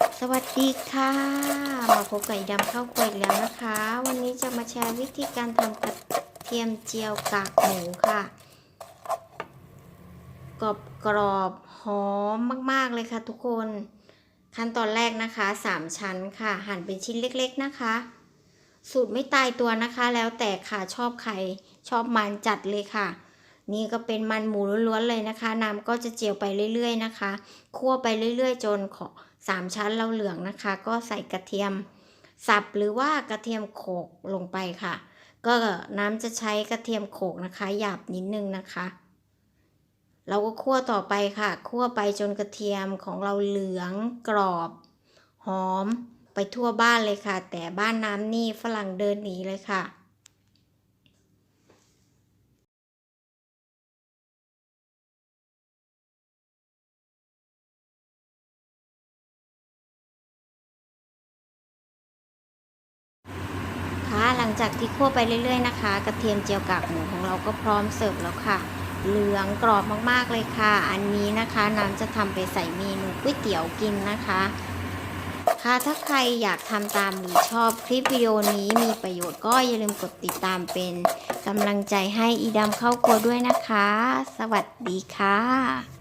สวัสดีค่ะ มาพบกับอีดำข้าวกล้วยแล้วนะคะ วันนี้จะมาแชร์วิธีการทำกระเทียมเจียวกากหมูค่ะ กรอบกรอบหอมมากๆเลยค่ะทุกคน ขั้นตอนแรกนะคะ 3 ชั้นค่ะ หั่นเป็นชิ้นเล็กๆนะคะ สูตรไม่ตายตัวนะคะ แล้วแต่ค่ะชอบใครชอบมันจัดเลยค่ะ นี่ก็เป็นมันหมูล้วนๆเลยนะคะ น้ำก็จะเจียวไปเรื่อยๆนะคะ คั่วไปเรื่อยๆ จนขอสามชั้นเราเหลืองนะคะ ก็ใส่กระเทียมสับหรือว่ากระเทียมโขกลงไปค่ะ ก็น้ำจะใช้กระเทียมโขกนะคะ หยาบนิดนึงนะคะ เราก็คั่วต่อไปค่ะ คั่วไปจนกระเทียมของเราเหลืองกรอบ หอมไปทั่วบ้านเลยค่ะ แต่บ้านน้ำนี่ฝรั่งเดินหนีเลยค่ะ งจากที่คั่วไปเรื่อยๆนะคะ กระเทียมเจียวกากหมูของเราก็พร้อมเสิร์ฟแล้วค่ะ เหลืองกรอบมากๆเลยค่ะ อันนี้นะคะน้ำจะทำไปใส่เมนูก๋วยเตี๋ยวกินนะคะค่ะถ้าใครอยากทำตามหรือชอบคลิปวิดีโอนี้มีประโยชน์ก็อย่าลืมกดติดตามเป็นกำลังใจให้อีดำเข้าครัวด้วยนะคะ สวัสดีค่ะ